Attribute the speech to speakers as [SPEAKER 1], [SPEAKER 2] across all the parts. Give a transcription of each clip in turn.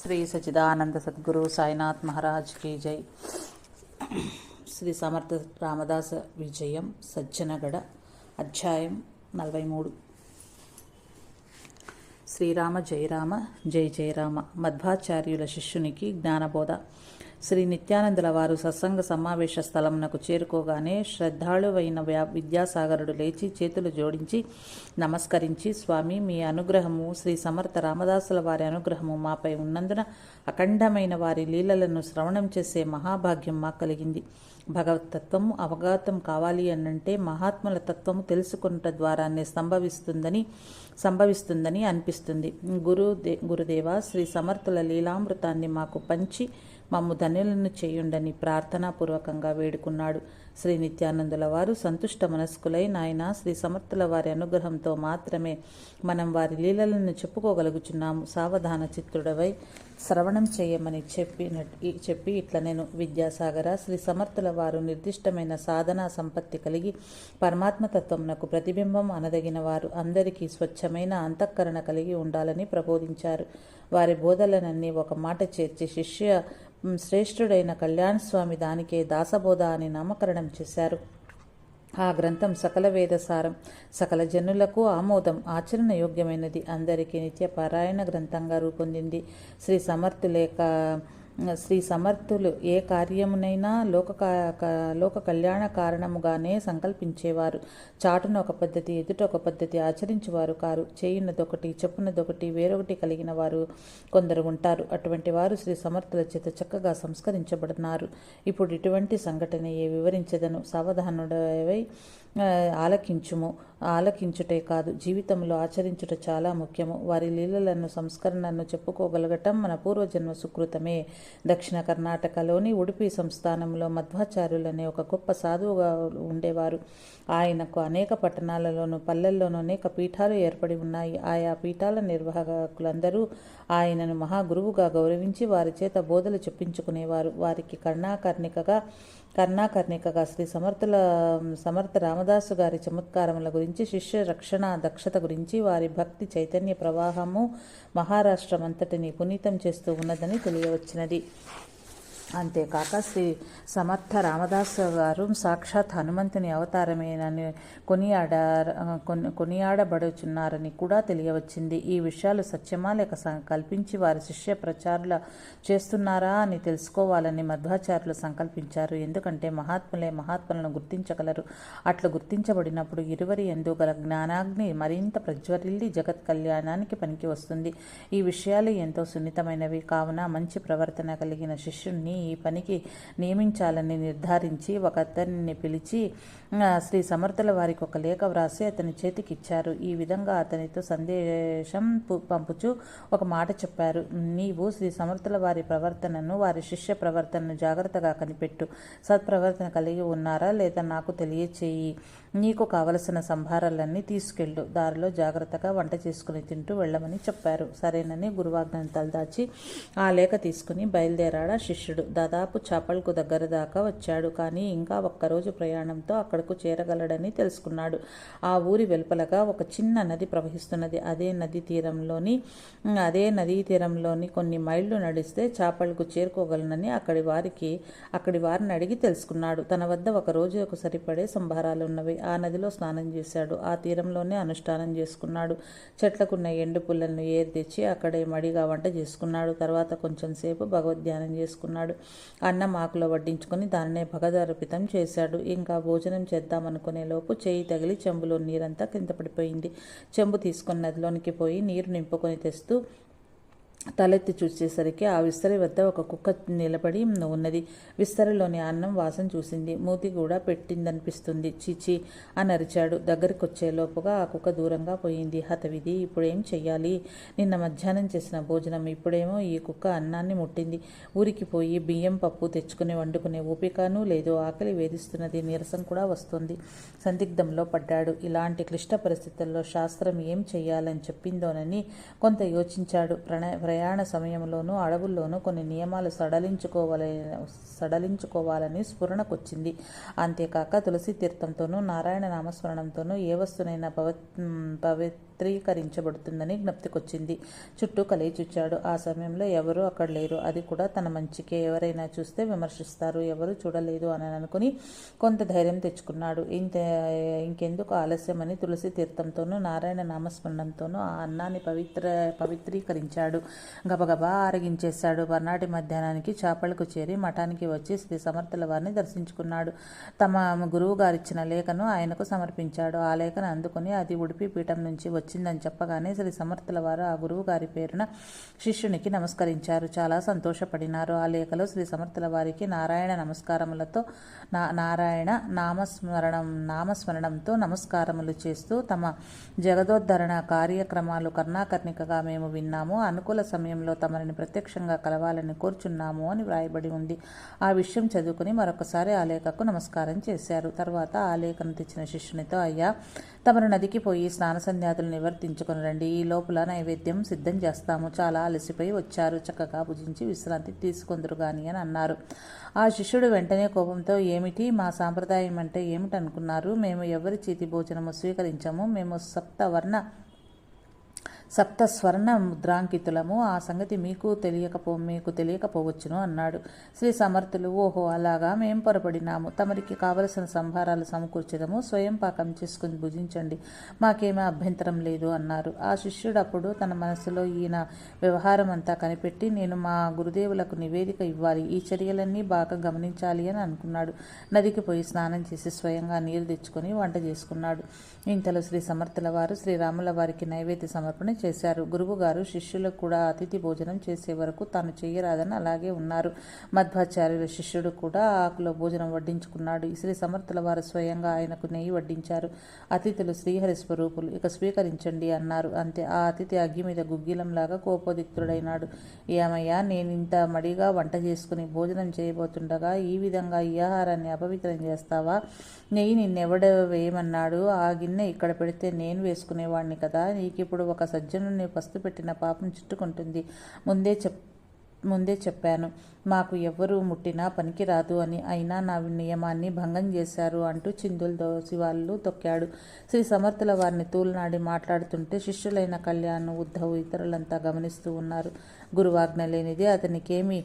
[SPEAKER 1] శ్రీ సచిదానంద సద్గురు సాయినాథ్ మహారాజ్ కీ జై. శ్రీ సమర్థ రామదాస విజయం సజ్జనగడ అధ్యాయం నలభై మూడు శ్రీరామ జయరామ జయ జయరామ మధ్వాచార్యుల శిష్యునికి జ్ఞానబోధ. శ్రీ నిత్యానందుల వారు సత్సంగ సమావేశ స్థలమునకు చేరుకోగానే శ్రద్ధాళువైన వ్యా విద్యాసాగరుడు లేచి చేతులు జోడించి నమస్కరించి స్వామి మీ అనుగ్రహము శ్రీ సమర్థ రామదాసుల వారి అనుగ్రహము మాపై ఉన్నందున అఖండమైన వారి లీలలను శ్రవణం చేసే మహాభాగ్యం మా కలిగింది. భగవతత్వము అవగాతం కావాలి అనంటే మహాత్ముల తత్వము తెలుసుకున్నట ద్వారానే సంభవిస్తుందని సంభవిస్తుందని అనిపిస్తుంది. గురుదే గురుదేవ శ్రీ సమర్థుల లీలామృతాన్ని మాకు పంచి మమ్ము ధన్యులను చేయుండని ప్రార్థనాపూర్వకంగా వేడుకున్నాడు. శ్రీ నిత్యానందుల వారు సంతుష్ట మనస్కులై నాయన శ్రీ సమర్థుల వారి అనుగ్రహంతో మాత్రమే మనం వారి లీలలను చెప్పుకోగలుగుచున్నాము. సావధాన చిత్తుడవై శ్రవణం చేయమని చెప్పిన చెప్పి ఇట్ల నేను విద్యాసాగర శ్రీ సమర్థుల వారు నిర్దిష్టమైన సాధనా సంపత్తి కలిగి పరమాత్మతత్వంనకు ప్రతిబింబం అనదగిన వారు. అందరికీ స్వచ్ఛమైన అంతఃకరణ కలిగి ఉండాలని ప్రబోధించారు. వారి బోధలనన్నీ ఒక మాట చేర్చి శిష్య శ్రేష్ఠుడైన కళ్యాణ స్వామి దానికే దాసబోధ అని నామకరణం చేశారు. ఆ గ్రంథం సకల వేదసారం సకల జనులకు ఆమోదం ఆచరణ యోగ్యమైనది అందరికీ నిత్య పారాయణ గ్రంథంగా రూపొందింది. శ్రీ సమర్థులేఖ శ్రీ సమర్థులు ఏ కార్యమునైనా లోక లోక కళ్యాణ కారణముగానే సంకల్పించేవారు. చాటున ఒక పద్ధతి ఎదుట ఒక పద్ధతి ఆచరించేవారు కారు. చేయున్నదొకటి చెప్పునదొకటి వేరొకటి కలిగిన వారు కొందరు ఉంటారు. అటువంటి వారు శ్రీ సమర్థుల చేత చక్కగా సంస్కరించబడినారు. ఇప్పుడు ఇటువంటి సంఘటన ఏ వివరించదను. సావధానుడవై ఆలకించుము. ఆలకించుటే కాదు జీవితంలో ఆచరించుట చాలా ముఖ్యము. వారి లీలలను సంస్కరణను చెప్పుకోగలగటం మన పూర్వజన్మ సుకృతమే. దక్షిణ కర్ణాటకలోని ఉడిపి సంస్థానంలో మధ్వాచార్యులనే ఒక గొప్ప సాధువుగా ఉండేవారు. ఆయనకు అనేక పట్టణాలలోనూ పల్లెల్లోనూ అనేక పీఠాలు ఏర్పడి ఉన్నాయి. ఆయా పీఠాల నిర్వాహకులందరూ ఆయనను మహాగురువుగా గౌరవించి వారి చేత బోధలు చెప్పించుకునేవారు. వారికి కర్ణాకర్ణికగా కర్ణాకర్ణికగా శ్రీ సమర్థుల సమర్థ రామదాసు గారి చమత్కారముల గురించి శిష్య రక్షణ దక్షత గురించి వారి భక్తి చైతన్య ప్రవాహము మహారాష్ట్రమంతటిని పునీతం చేస్తూ ఉన్నదని తెలియవచ్చినది. అంతేకాక శ్రీ సమర్థ రామదాస్ గారు సాక్షాత్ హనుమంతుని అవతారమేనని కొనియాడ కొనియాడబడుచున్నారని కూడా తెలియవచ్చింది. ఈ విషయాలు సత్యమా లేక కల్పించి వారి శిష్య ప్రచారుల చేస్తున్నారా అని తెలుసుకోవాలని మధ్వాచార్యులు సంకల్పించారు. ఎందుకంటే మహాత్ములే మహాత్ములను గుర్తించగలరు. అట్లు గుర్తించబడినప్పుడు ఇరువరి ఎందు గల జ్ఞానాగ్ని మరింత ప్రజ్వరిల్లి జగత్ కళ్యాణానికి పనికి వస్తుంది. ఈ విషయాలు ఎంతో సున్నితమైనవి. కావున మంచి ప్రవర్తన కలిగిన శిష్యుణ్ణి ఈ పనికి నియమించాలని నిర్ధారించి ఒక అతన్ని పిలిచి శ్రీ సమర్థుల వారికి ఒక లేఖ వ్రాసి అతని చేతికి ఇచ్చారు ఈ విధంగా అతనితో సందేశం పంపుచు ఒక మాట చెప్పారు. నీవు శ్రీ సమర్థుల వారి ప్రవర్తనను వారి శిష్య ప్రవర్తనను జాగ్రత్తగా కనిపెట్టు. సత్ప్రవర్తన కలిగి ఉన్నారా లేదా నాకు తెలియచేయి. నీకు కావలసిన సంభారాలన్నీ తీసుకెళ్ళు. దారిలో జాగ్రత్తగా వంట చేసుకుని తింటూ వెళ్ళమని చెప్పారు. సరేనని గురువాజ్ఞను తలదాచి ఆ లేఖ తీసుకుని బయలుదేరాడా శిష్యుడు. దాదాపు చాపల్కు దగ్గర దాకా వచ్చాడు. కానీ ఇంకా ఒక్కరోజు ప్రయాణంతో అక్కడకు చేరగలడని తెలుసుకున్నాడు. ఆ ఊరి వెలుపలగా ఒక చిన్న నది ప్రవహిస్తున్నది. అదే నది తీరంలోని అదే నదీ తీరంలోని కొన్ని మైళ్ళు నడిస్తే చేపలకు చేరుకోగలనని అక్కడి వారికి అక్కడి వారిని అడిగి తెలుసుకున్నాడు. తన వద్ద ఒక రోజుకు సరిపడే సంభారాలు ఉన్నవి ఆ నదిలో స్నానం చేశాడు. ఆ తీరంలోనే అనుష్ఠానం చేసుకున్నాడు. చెట్లకున్న ఎండు పుల్లలను ఏరి తెచ్చి అక్కడే మడిగా వంట చేసుకున్నాడు. తర్వాత కొంచెం సేపు భగవద్ధ్యానం చేసుకున్నాడు. అన్నం ఆకులో వడ్డించుకొని దాన్నే భగదర్పితం చేశాడు. ఇంకా భోజనం చేద్దామనుకునే లోపు చేయి తగిలి చెంబులో నీరంతా కింద పడిపోయింది. చెంబు తీసుకుని నదిలోనికి పోయి నీరు నింపుకొని తెస్తూ తలెత్తి చూసేసరికి ఆ విస్తరి వద్ద ఒక కుక్క నిలబడి ఉన్నది. విస్తరిలోని అన్నం వాసన చూసింది. మూతి కూడా పెట్టిందనిపిస్తుంది. చీచి అని అరిచాడు. దగ్గరికి వచ్చేలోపుగా ఆ కుక్క దూరంగా పోయింది. హతవిధి ఇప్పుడేం చెయ్యాలి? నిన్న మధ్యాహ్నం చేసిన భోజనం ఇప్పుడేమో ఈ కుక్క అన్నాన్ని ముట్టింది. ఊరికి పోయి బియ్యం పప్పు తెచ్చుకుని వండుకునే ఓపికను లేదు. ఆకలి వేధిస్తున్నది. నీరసం కూడా వస్తుంది. సందిగ్ధంలో పడ్డాడు. ఇలాంటి క్లిష్ట పరిస్థితుల్లో శాస్త్రం ఏం చెయ్యాలని చెప్పిందోనని కొంత యోచించాడు. ప్రణయ ప్రయాణ సమయంలోనూ అడవుల్లోనూ కొన్ని నియమాలు సడలించుకోవాలని సడలించుకోవాలని స్ఫురణకొచ్చింది. అంతేకాక తులసి తీర్థంతోనూ నారాయణ నామస్మరణంతోనూ ఏ వస్తునైనా పవ పవిత్రీకరించబడుతుందని జ్ఞప్తికొచ్చింది. చుట్టూ కలిగి చూచాడు ఆ సమయంలో ఎవరూ అక్కడ లేరు. అది కూడా తన మంచికే. ఎవరైనా చూస్తే విమర్శిస్తారు. ఎవరు చూడలేదు అని అనుకుని కొంత ధైర్యం తెచ్చుకున్నాడు. ఇంత ఇంకెందుకు ఆలస్యమని తులసి తీర్థంతోనూ నారాయణ నామస్మరణంతోనూ ఆ అన్నాన్ని పవిత్ర పవిత్రీకరించాడు. గబగబా ఆరగించేశాడు మర్నాటి మధ్యాహ్నానికి చేపలకు చేరి మఠానికి వచ్చి శ్రీ సమర్థుల వారిని దర్శించుకున్నాడు. తమ గురువు గారిచ్చిన లేఖను ఆయనకు సమర్పించాడు. ఆ లేఖను అందుకుని అది ఉడిపి పీఠం నుంచి వచ్చిందని చెప్పగానే శ్రీ సమర్థుల వారు ఆ గురువు గారి పేరున శిష్యునికి నమస్కరించారు. చాలా సంతోషపడినారు. ఆ లేఖలో శ్రీ సమర్థుల వారికి నారాయణ నమస్కారములతో నా నారాయణ నామస్మరణం నామస్మరణంతో నమస్కారములు చేస్తూ తమ జగదోద్ధరణ కార్యక్రమాలు కర్ణాకర్ణికగా మేము విన్నాము. అనుకూల సమయంలో తమరిని ప్రత్యక్షంగా కలవాలని కోరుచున్నాము అని వ్రాయబడి ఉంది. ఆ విషయం చదువుకుని మరొకసారి ఆ లేఖకు నమస్కారం చేశారు. తర్వాత ఆ లేఖను తెచ్చిన శిష్యునితో అయ్యా తమరు నదికి పోయి స్నాన సంధ్యాతులు నివర్తించుకుని రండి. ఈ లోపల నైవేద్యం సిద్ధం చేస్తాము. చాలా అలసిపోయి వచ్చారు. చక్కగా భుజించి విశ్రాంతి తీసుకుందరు గాని అని అన్నారు. ఆ శిష్యుడు వెంటనే కోపంతో ఏమిటి? మా సాంప్రదాయం అంటే ఏమిటనుకున్నారు? మేము ఎవరి చేతి భోజనము స్వీకరించము? మేము సప్తవర్ణ సప్త స్వర్ణ ముద్రాంకితులము. ఆ సంగతి మీకు తెలియకపో మీకు తెలియకపోవచ్చును అన్నాడు. శ్రీ సమర్థులు ఓహో అలాగా మేం పొరపడినాము. తమరికి కావలసిన సంభారాలు సమకూర్చడము స్వయం పాకం చేసుకుని భుజించండి. మాకేమీ అభ్యంతరం లేదు అన్నారు. ఆ శిష్యుడప్పుడు తన మనసులో ఈయన వ్యవహారం అంతా కనిపెట్టి నేను మా గురుదేవులకు నివేదిక ఇవ్వాలి. ఈ చర్యలన్నీ బాగా గమనించాలి అని అనుకున్నాడు. నదికి పోయి స్నానం చేసి స్వయంగా నీరు తెచ్చుకొని వంట చేసుకున్నాడు. ఇంతలో శ్రీ సమర్థుల వారు శ్రీరాముల వారికి నైవేద్య సమర్పణ చేశారు. గురువుగారు శిష్యులకు కూడా అతిథి భోజనం చేసే వరకు తాను చేయరాదని అలాగే ఉన్నారు. మధ్వాచార్యుల శిష్యుడు కూడా ఆకులో భోజనం వడ్డించుకున్నాడు. శ్రీ సమర్థుల వారు స్వయంగా ఆయనకు నెయ్యి వడ్డించారు. అతిథులు శ్రీహరి స్వరూపులు ఇక స్వీకరించండి అన్నారు. అంతే ఆ అతిథి అగ్గి మీద గుగ్గిలంలాగా కోపోదిక్తుడైనాడు ఏమయ్యా నేను ఇంత మడిగా వంట చేసుకుని భోజనం చేయబోతుండగా ఈ విధంగా ఈ ఆహారాన్ని అపవిత్రం చేస్తావా? నెయ్యి నిన్నెవడ వేయమన్నాడు ఆ గిన్నె ఇక్కడ పెడితే నేను వేసుకునేవాడిని కదా. నీకిప్పుడు ఒక సజ్జ పస్తు పెట్టిన పాపం చుట్టుకుంటుంది. ముందే చెప్ ముందే చెప్పాను మాకు ఎవ్వరు ముట్టినా పనికిరాదు అని. అయినా నా నియమాన్ని భంగం చేశారు అంటూ చిందులు దోసి వాళ్ళు తొక్కాడు. శ్రీ సమర్థుల వారిని తూలనాడి మాట్లాడుతుంటే శిష్యులైన కళ్యాణ్ ఉద్ధవ్ ఇతరులంతా గమనిస్తూ ఉన్నారు. గురువాజ్ఞ లేనిది అతనికేమీ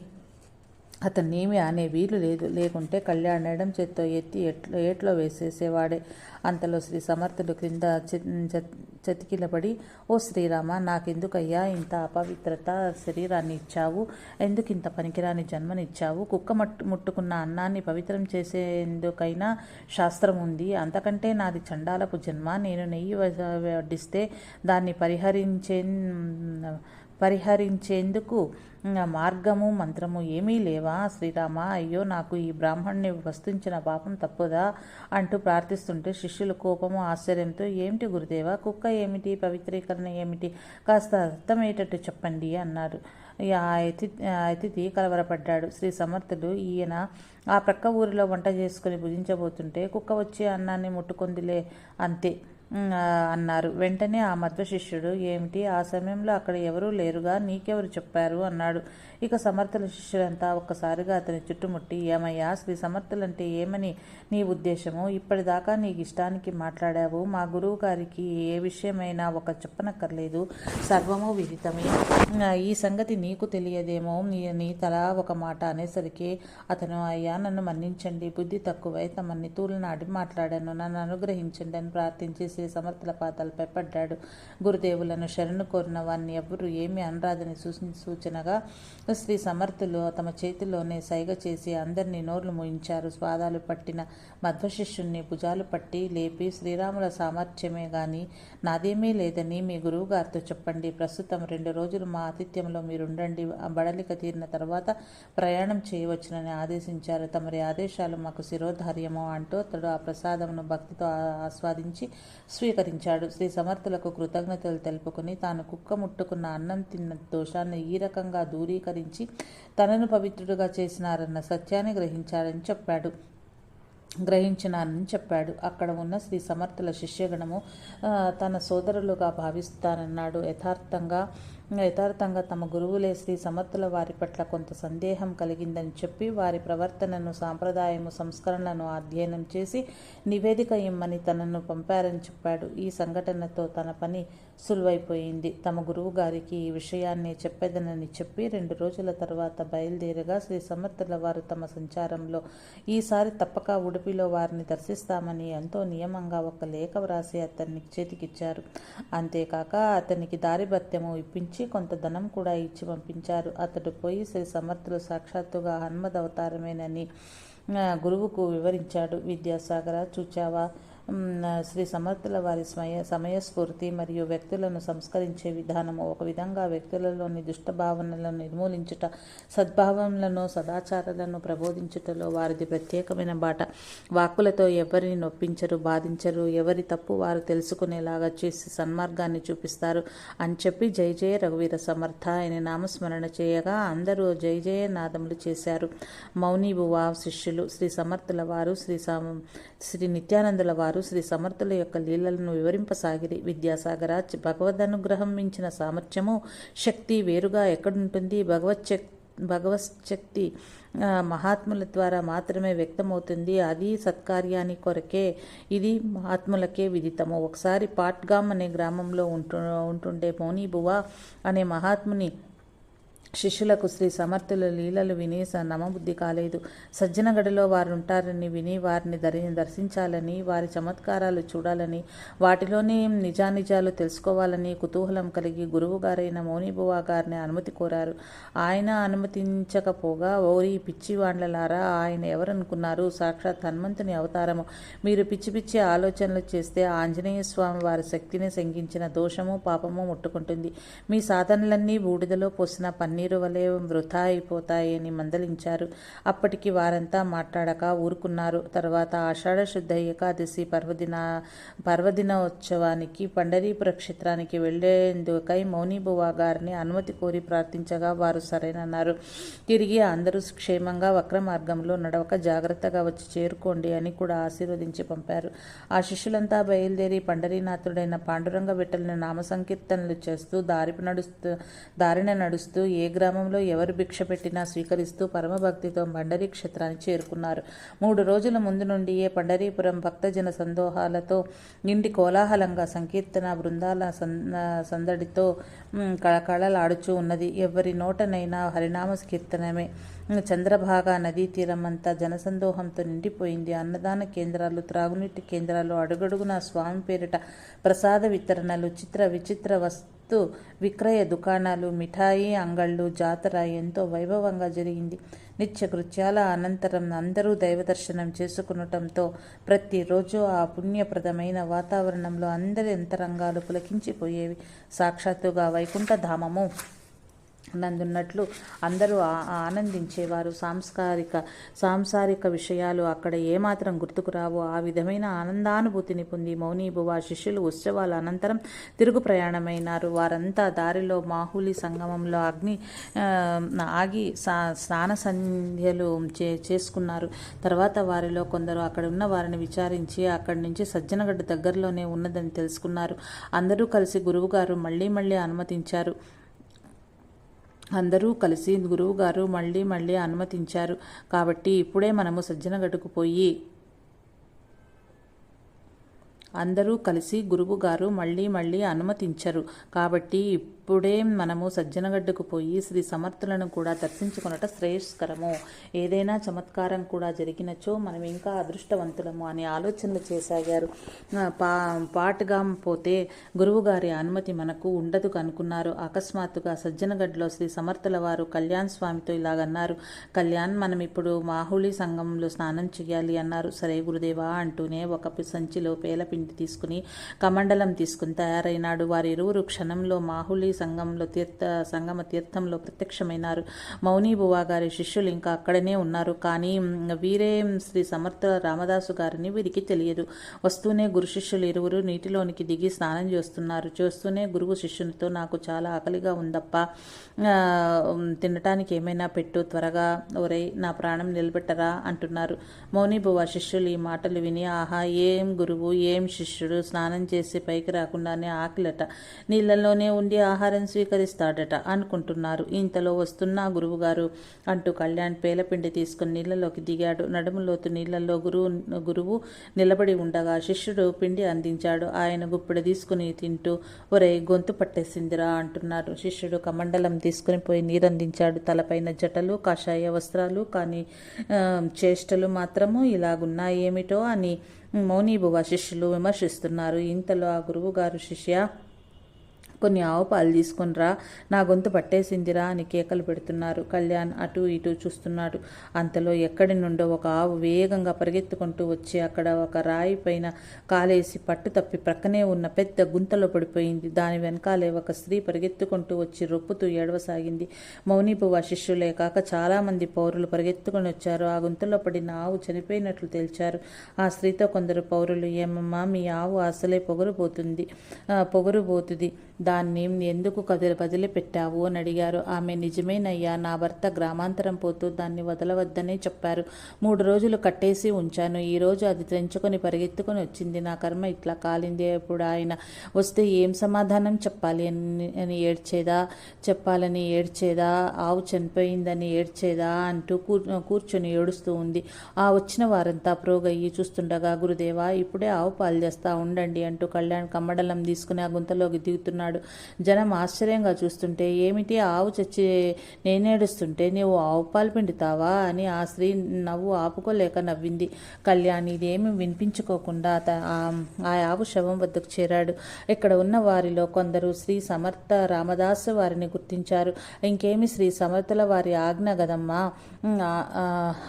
[SPEAKER 1] అతన్నేమి అనే వీలు లేదు లేకుంటే కళ్యాణ్ ఎడం చేత్తో ఎత్తి ఎట్లో ఏట్లో వేసేసేవాడే. అంతలో శ్రీ సమర్థుడు క్రింద చతికిలబడి ఓ శ్రీరామ నాకెందుకయ్యా ఇంత అపవిత్రత శరీరాన్ని ఇచ్చావు? ఎందుకు ఇంత పనికిరాని జన్మనిచ్చావు? కుక్క మట్టు ముట్టుకున్న అన్నాన్ని పవిత్రం చేసేందుకైనా శాస్త్రం ఉంది అంతకంటే నాది చండాలపు జన్మ. నేను నెయ్యి వడ్డిస్తే దాన్ని పరిహరించే పరిహరించేందుకు మార్గము మంత్రము ఏమీ లేవా? శ్రీరామ అయ్యో నాకు ఈ బ్రాహ్మణ్ణి వస్తుంచిన పాపం తప్పుదా? అంటూ ప్రార్థిస్తుంటే శిష్యులు కోపము ఆశ్చర్యంతో ఏమిటి గురుదేవా? కుక్క ఏమిటి? పవిత్రీకరణ ఏమిటి? కాస్త అర్థమయ్యేటట్టు చెప్పండి అన్నారు. ఆ అతిథి కలవరపడ్డాడు. శ్రీ సమర్థుడు ఈయన ఆ ప్రక్క ఊరిలో వంట చేసుకుని భుజించబోతుంటే కుక్క వచ్చి అన్నాన్ని ముట్టుకుందిలే అంతే. అన్నారు. వెంటనే ఆ మధ్వ శిష్యుడు ఏమిటి? ఆ సమయంలో అక్కడ ఎవరూ లేరుగా? నీకెవరు చెప్పారు? అన్నాడు. ఇక సమర్థుల శిష్యులంతా ఒక్కసారిగా అతని చుట్టుముట్టి ఏమయ్యా శ్రీ సమర్థులంటే ఏమని నీ ఉద్దేశము? ఇప్పటిదాకా నీకు ఇష్టానికి మాట్లాడావు. మా గురువు గారికి ఏ విషయమైనా ఒక చెప్పనక్కర్లేదు. సర్వము విహితమే. ఈ సంగతి నీకు తెలియదేమో? నీ నీ తల ఒక మాట అనేసరికి అతను అయ్యా నన్ను మన్నించండి. బుద్ధి తక్కువై తమన్ని తూలనాడి మాట్లాడాను. నన్ను అనుగ్రహించండి అని ప్రార్థించి శ్రీ సమర్థుల పాదాలపై పడ్డాడు గురుదేవులను శరణు కోరిన వారిని ఎవ్వరూ ఏమీ అనరాదని సూచనగా శ్రీ సమర్థులు తమ చేతిలోనే సైగ చేసి అందరినీ నోర్లు మూయించారు. స్వాదాలు పట్టిన మధ్వశిష్యుణ్ణి భుజాలు పట్టి లేపి శ్రీరాముల సామర్థ్యమే గాని నాదేమీ లేదని మీ గురువు గారితో చెప్పండి. ప్రస్తుతం రెండు రోజులు మా ఆతిథ్యంలో మీరుండండి. బడలిక తీరిన తర్వాత ప్రయాణం చేయవచ్చునని ఆదేశించారు. తమరి ఆదేశాలు మాకు శిరోధార్యము అంటూ అతడు ఆ ప్రసాదమును భక్తితో ఆస్వాదించి స్వీకరించాడు. శ్రీ సమర్థులకు కృతజ్ఞతలు తెలుపుకుని తాను కుక్క ముట్టుకున్న అన్నం తిన్న దోషాన్ని ఈ రకంగా దూరీకరించి తనను పవిత్రుడుగా చేసినారన్న సత్యాన్ని గ్రహించారని చెప్పాడు. గ్రహించినానని చెప్పాడు. అక్కడ ఉన్న శ్రీ సమర్థుల శిష్యగణము తన సోదరులుగా భావిస్తానన్నాడు. యథార్థంగా యథార్థంగా తమ గురువులే శ్రీ సమర్థుల వారి పట్ల కొంత సందేహం కలిగిందని చెప్పి వారి ప్రవర్తనను సాంప్రదాయము సంస్కరణలను అధ్యయనం చేసి నివేదిక ఇమ్మని తనను పంపారని చెప్పాడు. ఈ సంఘటనతో తన పని సులువైపోయింది. తమ గురువు గారికి ఈ విషయాన్ని చెప్పేదనని చెప్పి రెండు రోజుల తర్వాత బయలుదేరగా శ్రీ సమర్థుల వారు తమ సంచారంలో ఈసారి తప్పక ఉడిపిలో వారిని దర్శిస్తామని ఎంతో నియమంగా ఒక లేఖ వ్రాసి అతన్ని చేతికిచ్చారు. అంతేకాక అతనికి దారిభత్యము ఇప్పించి నుంచి కొంత ధనం కూడా ఇచ్చి పంపించారు. అతడు పోయి శ్రీ సమర్థులు సాక్షాత్తుగా హనుమద్ అవతారమేనని గురువుకు వివరించాడు. విద్యాసాగర చూచావా? శ్రీ సమర్థుల వారి సమయ సమయస్ఫూర్తి మరియు వ్యక్తులను సంస్కరించే విధానము. ఒక విధంగా వ్యక్తులలోని దుష్ట భావనలను నిర్మూలించుట సద్భావములను సదాచారాలను ప్రబోధించుటలో వారిది ప్రత్యేకమైన బాట. వాక్కులతో ఎవరిని నొప్పించరు బాధించరు ఎవరి తప్పు వారు తెలుసుకునేలాగా చేసి సన్మార్గాన్ని చూపిస్తారు అని చెప్పి జై జయ రఘువీర సమర్థ ఆయన నామస్మరణ చేయగా అందరూ జై జయ నాదములు చేశారు. మౌనిభువా శిష్యులు శ్రీ సమర్థుల వారు శ్రీ సమ శ్రీ నిత్యానందుల వారు శ్రీ సమర్థుల యొక్క లీలలను వివరింపసాగిరి. విద్యాసాగరాజ్ చ- భగవదనుగ్రహం మించిన సామర్థ్యము శక్తి వేరుగా ఎక్కడుంటుంది? భగవత్ శక్ భగవత్ శక్తి మహాత్ముల ద్వారా మాత్రమే వ్యక్తమవుతుంది. అది సత్కార్యాని కొరకే ఇది మహాత్ములకే విదితము. ఒకసారి పాట్గామ్ అనే గ్రామంలో ఉంటు ఉంటుండే మోనీబువ అనే మహాత్ముని శిష్యులకు శ్రీ సమర్థుల లీలలు విని నమబుద్ధి కాలేదు. సజ్జనగడిలో వారు ఉంటారని విని వారిని దరి దర్శించాలని వారి చమత్కారాలు చూడాలని వాటిలోని నిజానిజాలు తెలుసుకోవాలని కుతూహలం కలిగి గురువు గారైన మౌనిబువా గారిని అనుమతి కోరారు. ఆయన అనుమతించకపోగా ఓరి పిచ్చివాండ్లలారా ఆయన ఎవరనుకున్నారు? సాక్షాత్ హనుమంతుని అవతారము. మీరు పిచ్చి పిచ్చి ఆలోచనలు చేస్తే ఆంజనేయ స్వామి వారి శక్తిని శంకించిన దోషము పాపము ముట్టుకుంటుంది. మీ సాధనలన్నీ బూడిదలో పోసిన కన్నీరు వలె వృధా అయిపోతాయని మందలించారు. అప్పటికి వారంతా మాట్లాడక ఊరుకున్నారు. తర్వాత ఆషాఢ శుద్ధ ఏకాదశి పర్వదిన పర్వదినోత్సవానికి పండరీపుర క్షేత్రానికి వెళ్ళేందుకై మౌనీబువా గారిని అనుమతి కోరి ప్రార్థించగా వారు సరేనన్నారు. తిరిగి అందరూ క్షేమంగా వక్ర మార్గంలో నడవక జాగ్రత్తగా వచ్చి చేరుకోండి అని కూడా ఆశీర్వదించి పంపారు. ఆ శిష్యులంతా బయలుదేరి పండరీనాథుడైన పాండురంగ విఠలని నామ సంకీర్తనలు చేస్తూ దారి నడుస్తూ దారిన నడుస్తూ ఏ గ్రామంలో ఎవరు భిక్ష పెట్టినా స్వీకరిస్తూ పరమభక్తితో పండరీ క్షేత్రాన్ని చేరుకున్నారు. మూడు రోజుల ముందు నుండియే పండరీపురం భక్తజన సందోహాలతో నిండి కోలాహలంగా సంకీర్తన బృందాల సందడితో కళకళలాడుచూ ఉన్నది. ఎవరి నోటనైనా హరినామ కీర్తనమే చంద్రభాగా నదీ తీరమంతా జనసందోహంతో నిండిపోయింది. అన్నదాన కేంద్రాలు త్రాగునీటి కేంద్రాలు అడుగడుగున స్వామి పేరిట ప్రసాద వితరణలు చిత్ర విచిత్ర వస్తు విక్రయ దుకాణాలు మిఠాయి అంగళ్ళు జాతర ఎంతో వైభవంగా జరిగింది. నిత్య కృత్యాల అనంతరం అందరూ దైవ దర్శనం చేసుకునటంతో ప్రతిరోజు ఆ పుణ్యప్రదమైన వాతావరణంలో అందరి అంతరంగాలు పులకించిపోయేవి. సాక్షాత్తుగా వైకుంఠ ధామము నందున్నట్లు అందరూ ఆనందించేవారు. సాంస్కారిక సాంసారిక విషయాలు అక్కడ ఏమాత్రం గుర్తుకు రావు. ఆ విధమైన ఆనందానుభూతిని పొంది మౌనీభువ శిష్యులు ఉత్సవాల అనంతరం తిరుగు ప్రయాణమైనారు. వారంతా దారిలో మాహులి సంగమంలో అగ్ని ఆగి స్నాన సంధ్యలు చే చేసుకున్నారు. తర్వాత వారిలో కొందరు అక్కడ ఉన్న వారిని విచారించి అక్కడి నుంచి సజ్జనగడ్డ దగ్గరలోనే ఉన్నదని తెలుసుకున్నారు. అందరూ కలిసి గురువుగారు మళ్ళీ మళ్ళీ అనుమతించారు. అందరూ కలిసి గురువుగారు మళ్ళీ మళ్ళీ అనుమతించారు. కాబట్టి ఇప్పుడే మనము సజ్జనగడ్డకు పోయి అందరూ కలిసి గురువుగారు మళ్ళీ మళ్ళీ అనుమతించరు. కాబట్టి ఇప్పుడే మనము సజ్జనగడ్డకు పోయి శ్రీ సమర్థులను కూడా దర్శించుకునట శ్రేయస్కరము. ఏదైనా చమత్కారం కూడా జరిగినచో మనం ఇంకా అదృష్టవంతులము అని ఆలోచనలు చేసాగారు. పా పాటుగా పోతే గురువుగారి అనుమతి మనకు ఉండదు అనుకున్నారు అకస్మాత్తుగా సజ్జనగడ్డలో శ్రీ సమర్థుల వారు కళ్యాణ్ స్వామితో ఇలాగన్నారు. కళ్యాణ్ మనం ఇప్పుడు మాహుళి సంఘంలో స్నానం చేయాలి అన్నారు. సరే గురుదేవా అంటూనే ఒక సంచిలో పేలపిండి తీసుకుని కమండలం తీసుకుని తయారైనాడు. వారిరువురు క్షణంలో మాహుళి సంఘంలో తీర్థ సంగమ తీర్థంలో ప్రత్యక్షమైనారు. మౌనీబువా గారి శిష్యులు ఇంకా అక్కడనే ఉన్నారు. కానీ వీరే శ్రీ సమర్థ రామదాసు గారిని వీరికి తెలియదు. వస్తూనే గురు శిష్యులు ఇరువురు నీటిలోనికి దిగి స్నానం చేస్తున్నారు. చేస్తూనే గురువు శిష్యునితో నాకు చాలా ఆకలిగా ఉందప్ప. తినటానికి ఏమైనా పెట్టు త్వరగా ఒరే నా ప్రాణం నిలబెట్టరా అంటున్నారు. మౌనీబువ శిష్యులు ఈ మాటలు విని ఆహా ఏం గురువు ఏం శిష్యుడు? స్నానం చేసి పైకి రాకుండానే ఆకలట. నీళ్ళల్లోనే ఉండి ఆహారం ఆహారం స్వీకరిస్తాడట అనుకుంటున్నారు. ఇంతలో వస్తున్నా గురువుగారు అంటూ కళ్యాణ్ పేలపిండి తీసుకుని నీళ్ళలోకి దిగాడు. నడుములోతు నీళ్ళల్లో గురువు గురువు నిలబడి ఉండగా శిష్యుడు పిండి అందించాడు. ఆయన గుప్పిడి తీసుకుని తింటూ ఒరే గొంతు పట్టేసిందిరా అంటున్నారు. శిష్యుడు కమండలం తీసుకుని పోయి నీరందించాడు. తలపైన జటలు కాషాయ వస్త్రాలు కానీ చేష్టలు మాత్రము ఇలాగున్నాయి ఏమిటో అని మౌనీబువ శిష్యులు విమర్శిస్తున్నారు. ఇంతలో ఆ గురువు గారు శిష్య కొన్ని ఆవు పాలు తీసుకునిరా నా గొంతు పట్టేసిందిరా అని కేకలు పెడుతున్నారు. కళ్యాణ్ అటు ఇటు చూస్తున్నాడు. అంతలో ఎక్కడి నుండో ఒక ఆవు వేగంగా పరిగెత్తుకుంటూ వచ్చి అక్కడ ఒక రాయి పైన కాలేసి పట్టు తప్పి ప్రక్కనే ఉన్న పెద్ద గుంతలో పడిపోయింది. దాని వెనకాలే ఒక స్త్రీ పరిగెత్తుకుంటూ వచ్చి రొప్పుతూ ఏడవసాగింది. మౌనిపువ శిష్యులే కాక చాలామంది పౌరులు పరిగెత్తుకొని వచ్చారు. ఆ గుంతలో పడిన ఆవు చనిపోయినట్లు తేల్చారు. ఆ స్త్రీతో కొందరు పౌరులు ఏమమ్మా మీ ఆవు అసలే పొగరుపోతుంది పొగరుపోతుంది పొగరుబోతుంది. దాన్ని ఎందుకు కదిలి వదిలిపెట్టావు అని అడిగారు. ఆమె నిజమేనయ్యా నా భర్త గ్రామాంతరం పోతూ దాన్ని వదలవద్దనే చెప్పారు. మూడు రోజులు కట్టేసి ఉంచాను. ఈరోజు అది తెంచుకొని పరిగెత్తుకొని వచ్చింది. నా కర్మ ఇట్లా కాలింది. ఇప్పుడు ఆయన వస్తే ఏం సమాధానం చెప్పాలి అని అని ఏడ్చేదా? చెప్పాలని ఏడ్చేదా? ఆవు చనిపోయిందని ఏడ్చేదా? అంటూ కూర్ కూర్చొని ఏడుస్తూ ఉంది. ఆ వచ్చిన వారంతా ప్రోగయ్యి చూస్తుండగా గురుదేవా ఇప్పుడే ఆవు పాలు చేస్తా ఉండండి అంటూ కళ్యాణ్ కమ్మడలం తీసుకుని ఆ గుంతలోకి దిగుతున్నాడు. జనం ఆశ్చర్యంగా చూస్తుంటే ఏమిటి? ఆవు చచ్చి నేనేడుస్తుంటే నీవు ఆవు పాలు పిండుతావా? అని ఆ స్త్రీ నవ్వు ఆపుకోలేక నవ్వింది. కళ్యాణ్ ఇదేమి వినిపించుకోకుండా ఆ- ఆవు శవం వద్దకు చేరాడు. ఇక్కడ ఉన్న వారిలో కొందరు శ్రీ సమర్థ రామదాస్ వారిని గుర్తించారు. ఇంకేమి శ్రీ సమర్థుల వారి ఆజ్ఞ గదమ్మా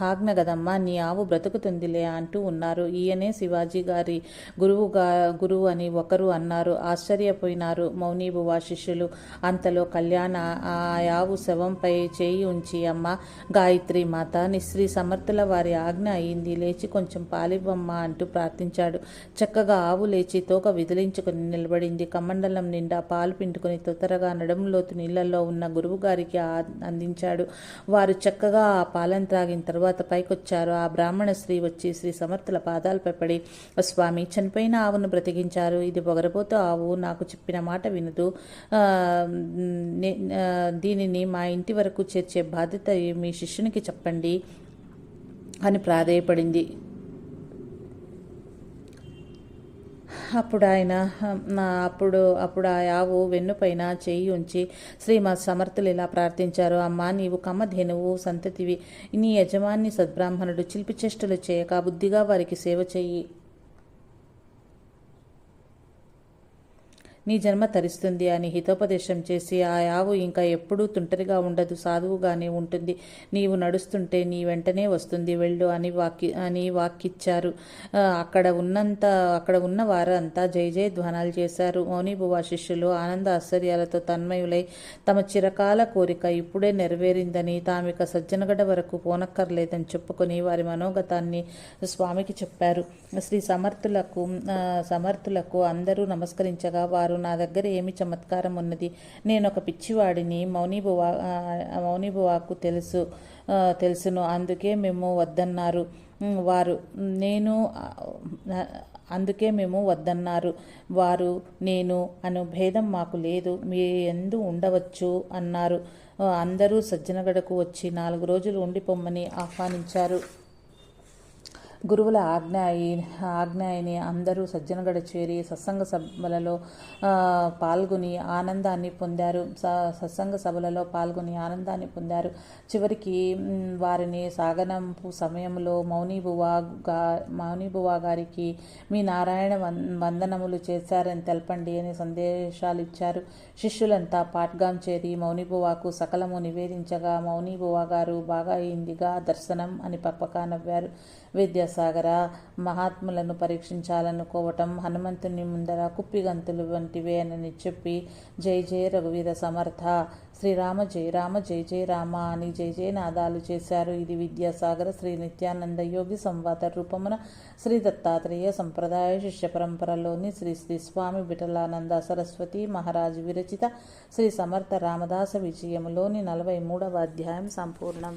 [SPEAKER 1] ఆజ్ఞ గదమ్మా నీ ఆవు బ్రతుకుతుందిలే అంటూ ఉన్నారు. ఈయనే శివాజీ గారి గురువుగా గురువు అని ఒకరు అన్నారు. ఆశ్చర్యపోయినారు. మౌనీబువా శిష్యులు. అంతలో కళ్యాణ ఆ ఆవు శవంపై చేయి ఉంచి అమ్మ గాయత్రి మాత నిశ్రీ సమర్థుల వారి ఆజ్ఞ అయింది. లేచి కొంచెం పాలివ్వమ్మా అంటూ ప్రార్థించాడు. చక్కగా ఆవు లేచి తోక విదిలించుకుని నిలబడింది. కమండలం నిండా పాలు పిండుకొని తొందరగా నడుములోతు నీళ్ళలో ఉన్న గురువు గారికి అందించాడు. వారు చక్కగా ఆ పాలను త్రాగిన తర్వాత పైకొచ్చారు. ఆ బ్రాహ్మణ స్త్రీ వచ్చి శ్రీ సమర్థుల పాదాలపై పడి స్వామి చనిపోయిన ఆవును బ్రతికించారు. ఇది పొగరబోతు ఆవు. నాకు చెప్పిన మాట విని. చేయనదు దీనిని మా ఇంటి వరకు చేర్చే బాధ్యత మీ శిష్యునికి చెప్పండి అని ప్రాధేయపడింది. అప్పుడు ఆయన అప్పుడు అప్పుడు ఆ యావు వెన్నుపైన చేయి ఉంచి శ్రీమద్ సమర్థులు ఇలా ప్రార్థించారు అమ్మా నీవు కమ్మధేనువు సంతతివి నీ యజమాని సద్బ్రాహ్మణుడు చిల్పిచేష్టలు చేయక బుద్ధిగా వారికి సేవ చెయ్యి. నీ జన్మ తరిస్తుంది అని హితోపదేశం చేసి ఆ యావు ఇంకా ఎప్పుడూ తుంటరిగా ఉండదు సాధువుగానే ఉంటుంది. నీవు నడుస్తుంటే నీ వెంటనే వస్తుంది వెళ్ళు అని వాకి అని వాక్కిచ్చారు. అక్కడ ఉన్నంత అక్కడ ఉన్న వారంతా జై జయ ధ్వానాలు చేశారు. మౌనిబువా శిష్యులు ఆనంద ఆశ్చర్యాలతో తన్మయులై తమ చిరకాల కోరిక ఇప్పుడే నెరవేరిందని తామిక సజ్జనగడ వరకు పోనక్కర్లేదని చెప్పుకొని వారి మనోగతాన్ని స్వామికి చెప్పారు. శ్రీ సమర్థులకు సమర్థులకు అందరూ నమస్కరించగా వారు నా దగ్గర ఏమి చమత్కారం ఉన్నది? నేను ఒక పిచ్చివాడిని మౌనిబువా ఆ, మౌనిబువాకు తెలుసు తెలుసును అందుకే మేము వద్దన్నారు. వారు నేను అందుకే మేము వద్దన్నారు. వారు నేను అను భేదం మాకు లేదు మీ ఎందు ఉండవచ్చు అన్నారు. అందరూ సజ్జనగడకు వచ్చి నాలుగు రోజులు ఉండిపోమ్మని ఆహ్వానించారు. గురువుల ఆజ్ఞ ఆజ్ఞాయిని అందరూ సజ్జనగడ చేరి సత్సంగ సభలలో పాల్గొని ఆనందాన్ని పొందారు. స సత్సంగ సభలలో పాల్గొని ఆనందాన్ని పొందారు. చివరికి వారిని సాగనంపు సమయంలో మౌనీబువా గా మౌనీబువా గారికి మీ నారాయణ వం వందనములు చేశారని తెలపండి అని సందేశాలు ఇచ్చారు శిష్యులంతా పాట్గాం చేరి మౌనీబువాకు సకలము నివేదించగా మౌనీబువా గారు బాగా అయిందిగా దర్శనం అని పప్పక నవ్వారు. సాగర మహాత్ములను పరీక్షించాలనుకోవటం హనుమంతుని ముందర కుప్పిగంతులు వంటివే అని చెప్పి జై జయ రఘువీర సమర్థ. శ్రీరామ జయ రామ జయ జయ రామ అని జయ జయ నాదాలు చేశారు. ఇది విద్యాసాగర శ్రీ నిత్యానంద యోగి సంవాద రూపమున శ్రీ దత్తాత్రేయ సంప్రదాయ శిష్య పరంపరలోని శ్రీ శ్రీ స్వామి విఠలానంద సరస్వతి మహారాజు విరచిత శ్రీ సమర్థ రామదాస విజయములోని నలభై మూడవ అధ్యాయం సంపూర్ణం.